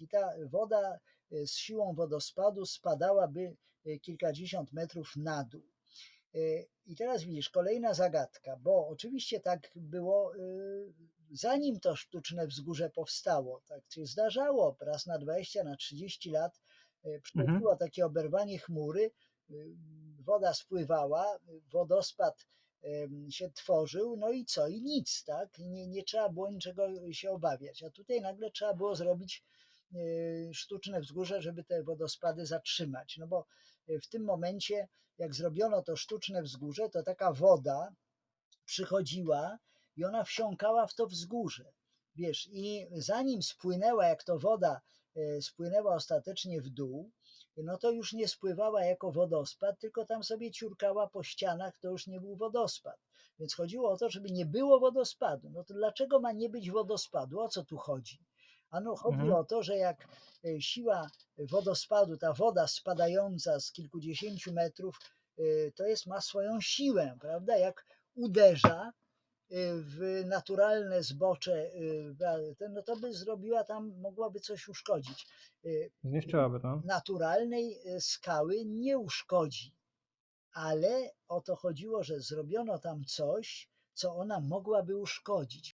i ta woda y, z siłą wodospadu spadałaby y, kilkadziesiąt metrów na dół. Y, I teraz widzisz, kolejna zagadka, bo oczywiście tak było zanim to sztuczne wzgórze powstało. Tak się zdarzało raz na 20, na 30 lat przychodziło takie oberwanie chmury, woda spływała, wodospad się tworzył, no i co? I nic, tak? Nie, nie trzeba było niczego się obawiać. A tutaj nagle trzeba było zrobić sztuczne wzgórze, żeby te wodospady zatrzymać. No bo y, w tym momencie, jak zrobiono to sztuczne wzgórze, to taka woda przychodziła i ona wsiąkała w to wzgórze. Wiesz, i zanim spłynęła, jak to woda e, spłynęła ostatecznie w dół, no to już nie spływała jako wodospad, tylko tam sobie ciurkała po ścianach, to już nie był wodospad. Więc chodziło o to, żeby nie było wodospadu. No to dlaczego ma nie być wodospadu? O co tu chodzi? Ano chodzi Mhm. o to, że jak e, siła wodospadu, ta woda spadająca z kilkudziesięciu metrów, e, to jest, ma swoją siłę, prawda? Jak uderza y, w naturalne zbocze, no to by zrobiła tam, mogłaby coś uszkodzić. Zniszczyłaby to. Naturalnej skały nie uszkodzi, ale o to chodziło, że zrobiono tam coś, co ona mogłaby uszkodzić.